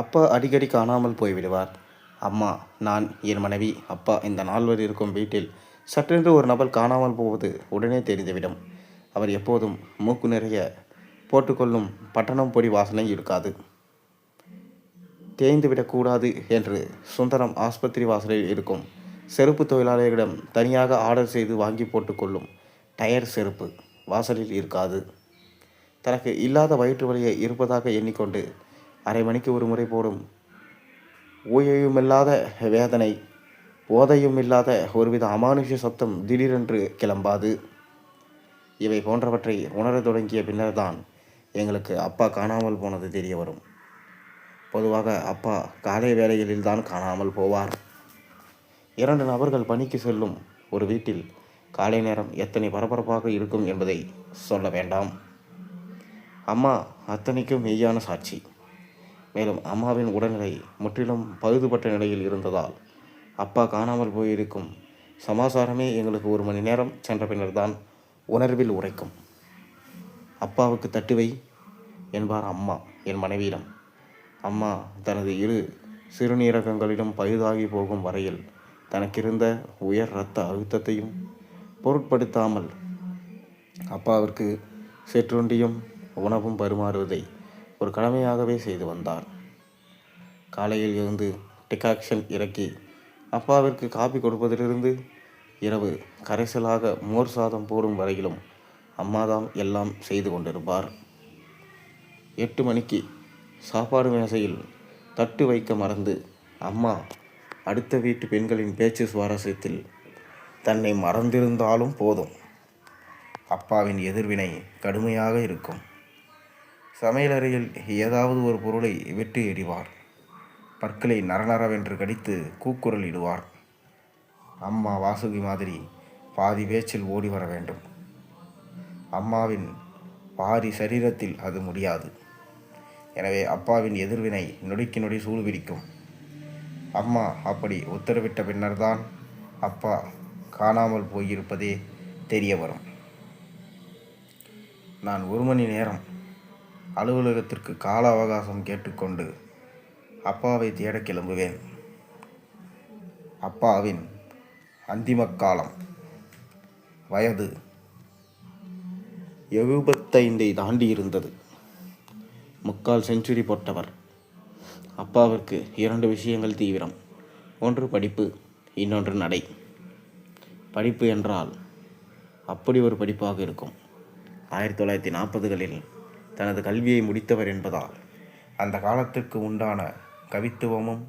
அப்பா அடிக்கடி காணாமல் போய்விடுவார். அம்மா நான் என் மனைவி அப்பா இந்த நால்வர் இருக்கும் வீட்டில் சற்றென்று ஒரு நபர் காணாமல் போவது உடனே தெரிந்துவிடும். அவர் எப்போதும் மூக்கு நிறைய போட்டுக்கொள்ளும் பட்டணம் பொடி வாசனை இருக்காது. தேய்ந்துவிடக்கூடாது என்று சுந்தரம் ஆஸ்பத்திரி வாசலில் இருக்கும் செருப்பு தொழிலாளர்களிடம் தனியாக ஆர்டர் செய்து வாங்கி போட்டுக்கொள்ளும் டயர் செருப்பு வாசலில் இருக்காது. தனக்கு இல்லாத வயிற்று வலியை இருப்பதாக எண்ணிக்கொண்டு அரை மணிக்கு ஒரு முறை போடும். ஓய்வுமில்லாத வேதனை போதையும் இல்லாத ஒருவித அமானுஷ சத்தம் திடீரென்று கிளம்பாது. இவை போன்றவற்றை உணரத் தொடங்கிய பின்னர்தான் எங்களுக்கு அப்பா காணாமல் போனது தெரிய வரும். பொதுவாக அப்பா காலை வேளைகளில் தான் காணாமல் போவார். இரண்டு நபர்கள் பணிக்கு செல்லும் ஒரு வீட்டில் காலை நேரம் எத்தனை பரபரப்பாக இருக்கும் என்பதை சொல்ல வேண்டாம். அம்மா அத்தனைக்கும் மெய்யான சாட்சி. மேலும் அம்மாவின் உடல்நிலை முற்றிலும் பழுதுபட்ட நிலையில் இருந்ததால் அப்பா காணாமல் போயிருக்கும் சமாசாரமே எங்களுக்கு ஒரு மணி நேரம் சென்ற பின்னர் தான் உணர்வில் உரைக்கும். அப்பாவுக்கு தட்டுவை என்பார் அம்மா என் மனைவியிடம். அம்மா தனது இரு சிறுநீரகங்களிலும் பழுதாகி போகும் வரையில் தனக்கிருந்த உயர் இரத்த அழுத்தத்தையும் பொருட்படுத்தாமல் அப்பாவிற்கு சிற்றுண்டியும் உணவும் பரிமாறுவதை ஒரு கடமையாகவே செய்து வந்தார். காலையில் இருந்து டிகாக்ஷன் இறக்கி அப்பாவிற்கு காப்பி கொடுப்பதிலிருந்து இரவு கரைசலாக மோர் சாதம் போடும் வரையிலும் அம்மாதாம் எல்லாம் செய்து கொண்டிருப்பார். எட்டு மணிக்கு சாப்பாடு மேசையில் தட்டு வைக்க மறந்து அம்மா அடுத்த வீட்டு பெண்களின் பேச்சு சுவாரஸ்யத்தில் தன்னை மறந்திருந்தாலும் போதும். அப்பாவின் எதிர்வினை கடுமையாக இருக்கும். சமையலறையில் ஏதாவது ஒரு பொருளை வெட்டி எறிவார். பற்களை நரநரவென்று கடித்து கூக்குரல் இடுவார். அம்மா வாசுகி மாதிரி பாதி பேச்சில் ஓடி வர வேண்டும். அம்மாவின் பாரி சரீரத்தில் அது முடியாது. எனவே அப்பாவின் எதிர்வினை நொடிக்கு நொடி சூழ்விடிக்கும் அம்மா அப்படி உத்தரவிட்ட பின்னர்தான் அப்பா காணாமல் போயிருப்பதே தெரிய வரும். நான் ஒரு மணி நேரம் அலுவலகத்திற்கு கால அவகாசம் கேட்டுக்கொண்டு அப்பாவை தேட கிளம்புவேன். அப்பாவின் அந்திம காலம் வயது எழுபத்தைந்தை தாண்டி இருந்தது. முக்கால் செஞ்சுரி போட்டவர். அப்பாவிற்கு இரண்டு விஷயங்கள் தீவிரம். ஒன்று படிப்பு இன்னொன்று நடை. படிப்பு என்றால் அப்படி ஒரு படிப்பாக இருக்கும். ஆயிரத்தி தொள்ளாயிரத்தி நாற்பதுகளில் தனது கல்வியை முடித்தவர் என்பதால் அந்த காலத்திற்கு உண்டான கவித்துவமும்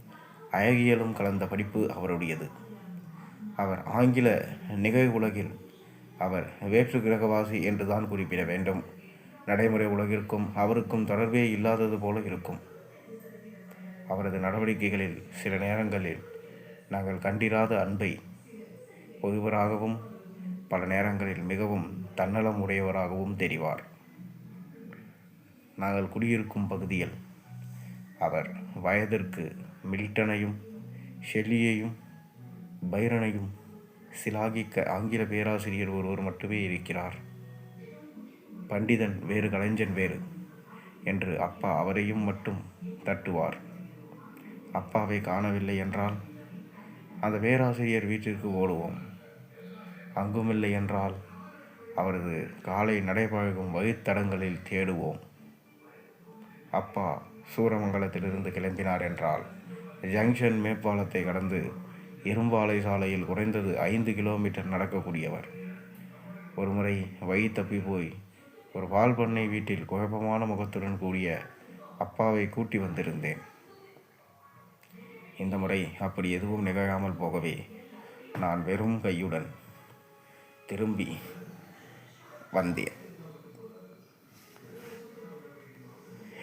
அழகியலும் கலந்த படிப்பு அவருடையது. அவர் ஆங்கில நிகழ்வுலகில் அவர் வேற்று கிரகவாசி என்றுதான் குறிப்பிட வேண்டும். நடைமுறை உலகிற்கும் அவருக்கும் தொடர்பே இல்லாதது போல இருக்கும். அவரது நடவடிக்கைகளில் சில நேரங்களில் நாங்கள் கண்டிராத அன்பை பொதுவராகவும் பல நேரங்களில் மிகவும் தன்னலம் உடையவராகவும் தெரிவார். நாங்கள் குடியிருக்கும் பகுதியில் அவர் வயதிற்கு மில்டனையும் ஷெல்லியையும் பைரனையும் சிலாகிக்க ஆங்கில பேராசிரியர் ஒருவர் மட்டுமே இருக்கிறார். பண்டிதன் வேறு கலைஞன் வேறு என்று அப்பா அவரையும் மட்டும் தட்டுவார். அப்பாவை காணவில்லை என்றால் அந்த பேராசிரியர் வீட்டிற்கு ஓடுவோம். அங்குமில்லை என்றால் அவரது காலை நடைபழகும் வழித்தடங்களில் தேடுவோம். அப்பா சூரமங்கலத்திலிருந்து கிளம்பினார் என்றால் ஜங்ஷன் மேம்பாலத்தை கடந்து இரும்பாலை சாலையில் குறைந்தது ஐந்து கிலோமீட்டர் நடக்கக்கூடியவர். ஒருமுறை வழி தப்பி போய் ஒரு பால் பண்ணை வீட்டில் குழப்பமான முகத்துடன் கூடிய அப்பாவை கூட்டி வந்திருந்தேன். இந்த முறை அப்படி எதுவும் நிகழாமல் போகவே நான் வெறும் கையுடன் திரும்பி வந்தேன்.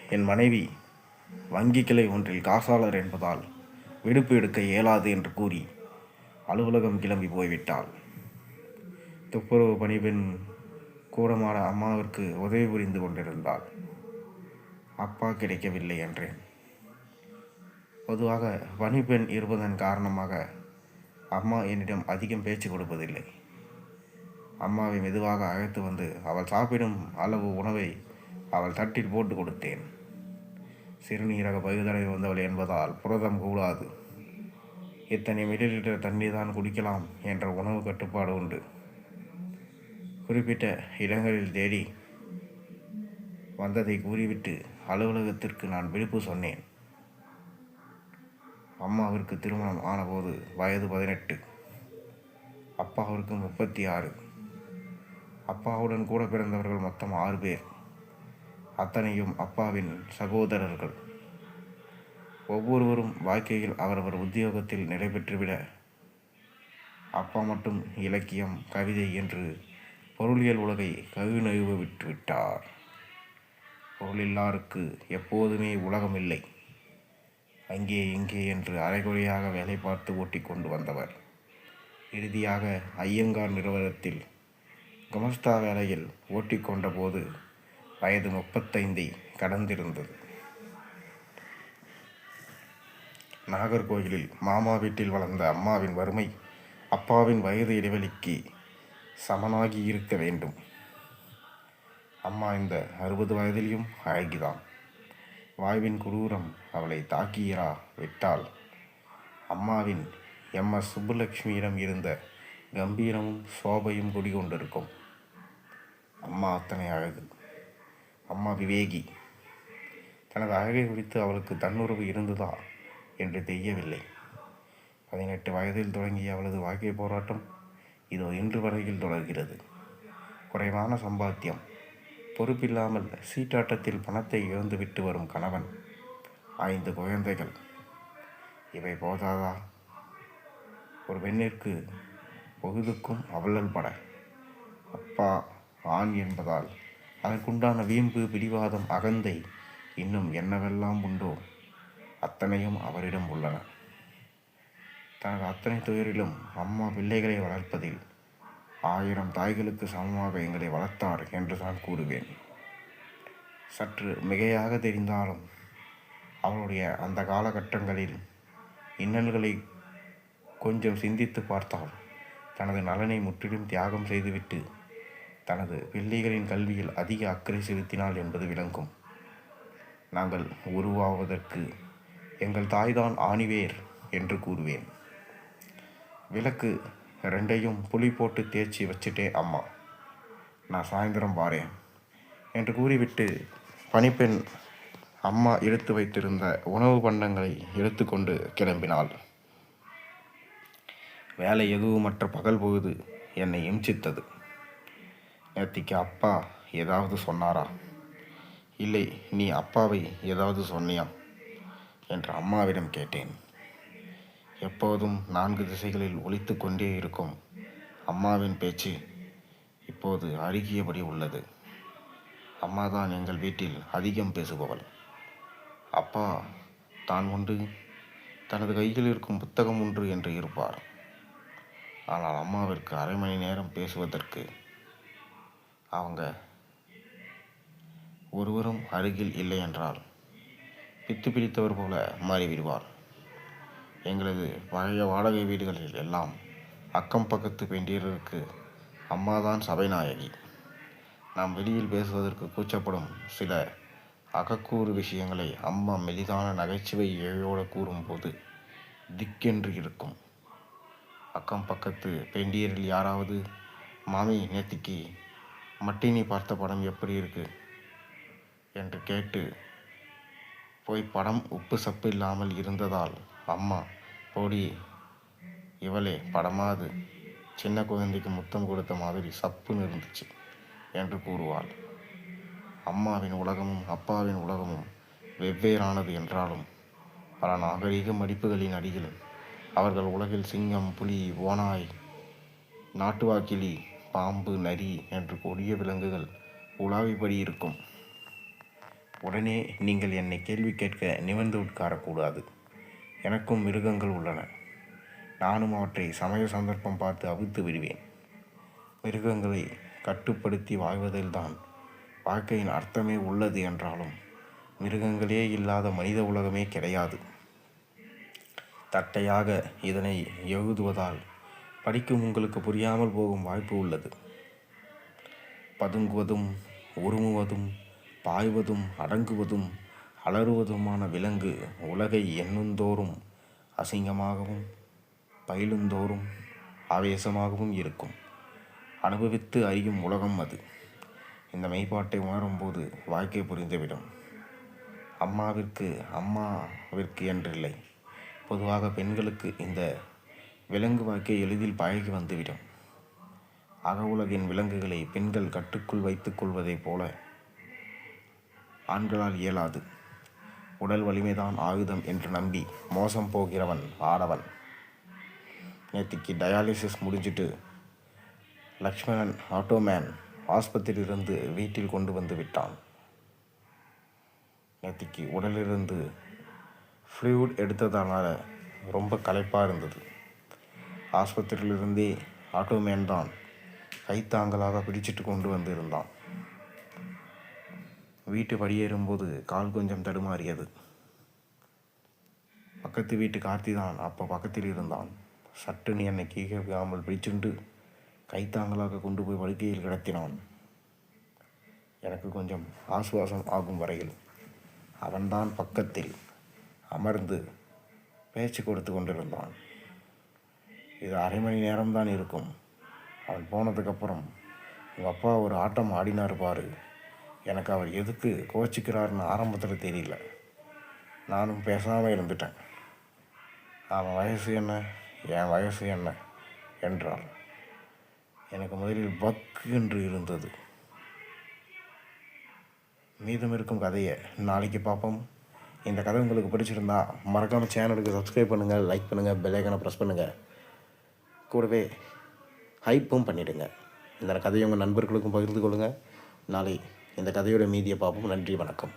என் மனைவி வங்கி கிளை ஒன்றில் காசாளர் என்பதால் விடுப்பு எடுக்க இயலாது என்று கூறி அலுவலகம் கிளம்பி போய்விட்டாள். துப்புரவு பணிபெண் கூடமான அம்மாவிற்கு உதவி புரிந்து கொண்டிருந்தாள். அப்பா கிடைக்கவில்லை என்றேன். பொதுவாக பணிப்பெண் இருப்பதன் காரணமாக அம்மா என்னிடம் அதிகம் பேச்சு கொடுப்பதில்லை. அம்மாவை மெதுவாக அழைத்து வந்து அவள் சாப்பிடும் அளவு உணவை அவள் தட்டில் போட்டு கொடுத்தேன். சிறுநீரக பகுதலை வந்தவள் என்பதால் புரதம் கூடாது. இத்தனை மில்லிலிட்டர் தண்ணீர் தான் குடிக்கலாம் என்ற உணவு கட்டுப்பாடு உண்டு. குறிப்பிட்ட இடங்களில் தேடி வந்ததை கூறிவிட்டு அலுவலகத்திற்கு நான் விடுப்பு சொன்னேன். அம்மாவிற்கு திருமணம் ஆனபோது வயது பதினெட்டு. அப்பாவிற்கு முப்பத்தி ஆறு. அப்பாவுடன் கூட பிறந்தவர்கள் மொத்தம் ஆறு பேர். அத்தனையும் அப்பாவின் சகோதரர்கள். ஒவ்வொருவரும் வாழ்க்கையில் அவரவர் உத்தியோகத்தில் நிலை பெற்றுவிட அப்பா மட்டும் இலக்கியம் கவிதை என்று பொருளியல் உலகை கவிநழுவ விட்டுவிட்டார். பொருளில்லாருக்கு எப்போதுமே உலகம் இல்லை அங்கே இங்கே என்று அரைகுறையாக வேலை பார்த்து ஓட்டி கொண்டு வந்தவர். இறுதியாக ஐயங்கார் நிறுவனத்தில் குமஸ்தா வேலையில் ஓட்டிக்கொண்ட போது வயது முப்பத்தைந்தை கடந்திருந்தது. நாகர்கோயிலில் மாமா வீட்டில் வளர்ந்த அம்மாவின் வறுமை அப்பாவின் வயது இடைவெளிக்கு சமனாகி இருக்க வேண்டும். அம்மா இந்த அறுபது வயதிலையும் அழகிதான் வாய்வின் குரூரம் அவளை தாக்கியரா விட்டால்? அம்மாவின் எம். எஸ். சுப்புலட்சுமியிடம் இருந்த கம்பீரமும் சோபையும் குடிகொண்டிருக்கும். அம்மா அத்தனை அழகு. அம்மா விவேகி தனது அழகை குறித்து அவளுக்கு தன்னுறவு இருந்ததா என்று தெரியவில்லை. பதினெட்டு வயதில் தொடங்கிய அவளது வாழ்க்கை போராட்டம் இதோ இன்று வரையில் தொடர்கிறது. குறைவான சம்பாத்தியம் பொறுப்பில்லாமல் சீட்டாட்டத்தில் பணத்தை இழந்துவிட்டு வரும் கணவன் ஐந்து குழந்தைகள். இவை போதாதா? ஒரு பெண்ணிற்கு பொழுதுக்கும் அவளல் பட அப்பா ஆண் என்பதால் அதற்குண்டான வீம்பு பிடிவாதம் அகந்தை இன்னும் என்னவெல்லாம் உண்டோ அத்தனையும் அவரிடம் உள்ளன. தனது அத்தனை துயரிலும் அம்மா பிள்ளைகளை வளர்ப்பதில் ஆயிரம் தாய்களுக்கு சமமாக எங்களை வளர்த்தார் என்று தான் கூறுவேன். சற்று மிகையாக தெரிந்தாலும் அவளுடைய அந்த காலகட்டங்களில் இன்னல்களை கொஞ்சம் சிந்தித்து பார்த்தால் தனது நலனை முற்றிலும் தியாகம் செய்துவிட்டு தனது பிள்ளைகளின் கல்வியில் அதிக அக்கறை செலுத்தினாள் என்பது விளங்கும். நாங்கள் உருவாவதற்கு எங்கள் தாய்தான் ஆணிவேர் என்று கூறுவேன். விளக்கு ரெண்டையும் புளி போட்டு தேய்ச்சி வச்சுட்டே அம்மா நான் சாயந்தரம் பாரேன் என்று கூறிவிட்டு பணிப்பெண் அம்மா எடுத்து வைத்திருந்த உணவு பண்டங்களை எடுத்துக்கொண்டு கிளம்பினாள். வேலை எதுவுமற்ற பகல் பொழுது என்னை இம்சித்தது. நேத்திக்கு அப்பா ஏதாவது சொன்னாரா? இல்லை நீ அப்பாவை ஏதாவது சொன்னியா? என்று அம்மாவிடம் கேட்டேன். எப்போதும் நான்கு திசைகளில் ஒழித்து கொண்டே இருக்கும் அம்மாவின் பேச்சு இப்போது அருகியபடி உள்ளது. அம்மா தான் எங்கள் வீட்டில் அதிகம் பேசுபவள். அப்பா தான் உண்டு. தனது கையில் இருக்கும் புத்தகம் ஒன்று என்று இருப்பார். ஆனால் அம்மாவிற்கு அரை மணி நேரம் பேசுவதற்கு அவங்க ஒருவரும் அருகில் இல்லை என்றால் பித்து பிடித்தவர் போல மாறிவிடுவார் எங்களது பழைய வாடகை வீடுகளில் எல்லாம் அக்கம் பக்கத்து பெண்டியருக்கு அம்மாதான் சபைநாயகி. நாம் வெளியில் பேசுவதற்கு கூச்சப்படும் சில அகக்கூறு விஷயங்களை அம்மா மெலிதான நகைச்சுவை ஏழையோடு கூறும்போது திக்கென்று இருக்கும். அக்கம் பக்கத்து பெண்டியரில் யாராவது மாமி நேத்திக்கு மட்டினி பார்த்த படம் எப்படி இருக்கு? என்று கேட்டு போய் படம் உப்பு சப்பு இல்லாமல் இருந்ததால் அம்மா போடி இவளே படமாது. சின்ன குழந்தைக்கு முத்தம் கொடுத்த மாதிரி சப்புன்னு இருந்துச்சு என்று கூறுவாள். அம்மாவின் உலகமும் அப்பாவின் உலகமும் வெவ்வேறானது என்றாலும் பல நாகரீக மடிப்புகளின் அடியில் அவர்கள் உலகில் சிங்கம் புலி ஓனாய் நாட்டுவாக்கிலி பாம்பு நரி என்று கொடிய விலங்குகள் உலாவிப்படி இருக்கும். உடனே நீங்கள் என்னை கேள்வி கேட்க நிமிர்ந்து உட்காரக்கூடாது. எனக்கும் மிருகங்கள் உள்ளன. நானும் அவற்றை சமய சந்தர்ப்பம் பார்த்து அவிழ்த்து விடுவேன். மிருகங்களை கட்டுப்படுத்தி வாழ்வதில்தான் வாழ்க்கையின் அர்த்தமே உள்ளது என்றாலும் மிருகங்களே இல்லாத மனித உலகமே கிடையாது. தட்டையாக இதனை எழுதுவதால் படிக்கும் உங்களுக்கு புரியாமல் போகும் வாய்ப்பு உள்ளது. பதுங்குவதும் உருமுவதும் பாய்வதும் அடங்குவதும் அலறுவதுமான விலங்கு உலகை எண்ணுந்தோறும் அசிங்கமாகவும் பயிலுந்தோறும் ஆவேசமாகவும் இருக்கும். அனுபவித்து அறியும் உலகம் அது. இந்த மெய்ப்பாட்டை உணரும்போது வாழ்க்கை புரிந்துவிடும். அம்மாவிற்கு அம்மாவிற்கு என்றில்லை. பொதுவாக பெண்களுக்கு இந்த விலங்கு வாழ்க்கை எளிதில் பழகி வந்துவிடும். அக உலகின் விலங்குகளை பெண்கள் கட்டுக்குள் வைத்துக் கொள்வதைப் போல ஆண்களால் இயலாது. உடல் வலிமைதான் ஆயுதம் என்று நம்பி மோசம் போகிறவன் ஆடவன். நேற்றுக்கு டயாலிசிஸ் முடிஞ்சிட்டு லக்ஷ்மணன் ஆட்டோமேன் ஆஸ்பத்திரியிலிருந்து வீட்டில் கொண்டு வந்து விட்டான். நேற்றுக்கு உடலிலிருந்து ஃப்ளூயிட் எடுத்ததானால் ரொம்ப களைப்பாக இருந்தது. ஆஸ்பத்திரியிலிருந்தே ஆட்டோமேன் தான் கைத்தாங்கலாக பிடிச்சிட்டு கொண்டு வந்திருந்தான். வீட்டு படியேறும்போது கால் கொஞ்சம் தடுமாறியது. பக்கத்து வீட்டு கார்த்தி தான் அப்போ பக்கத்தில் இருந்தான். சட்டுன்னு என்னை கீழே விழாமல் பிடிச்சுண்டு கைத்தாங்கலாக கொண்டு போய் படுக்கையில் கிடத்தினான். எனக்கு கொஞ்சம் ஆசுவாசம் ஆகும் வரையில் அவன்தான் பக்கத்தில் அமர்ந்து பேச்சு கொடுத்து கொண்டிருந்தான். இது அரை மணி நேரம்தான் இருக்கும். அவன் போனதுக்கப்புறம் உங்கள் அப்பா ஒரு ஆட்டம் ஆடினார் பாரு. எனக்கு அவர் எதுக்கு கோச்சிக்கிறாருன்னு ஆரம்பத்தில் தெரியல. நானும் பேசாமல் இருந்துட்டேன். அவன் வயசு என்ன? என் வயசு என்ன? என்றாள். எனக்கு முதலில் பக்கு என்று இருந்தது. மீதம் இருக்கும் கதையை நாளைக்கு பார்ப்போம். இந்த கதை உங்களுக்கு பிடிச்சிருந்தா மறக்காமல் சேனலுக்கு சப்ஸ்கிரைப் பண்ணுங்கள் லைக் பண்ணுங்கள் பெல்லைக்கனை ப்ரெஸ் பண்ணுங்கள் கூடவே ஹைப்பும் பண்ணிவிடுங்க இந்த கதையை உங்கள் நண்பர்களுக்கும் பகிர்ந்து கொள்ளுங்கள் நாளை இந்த கதையோட மீதியை பார்ப்போம். நன்றி வணக்கம்.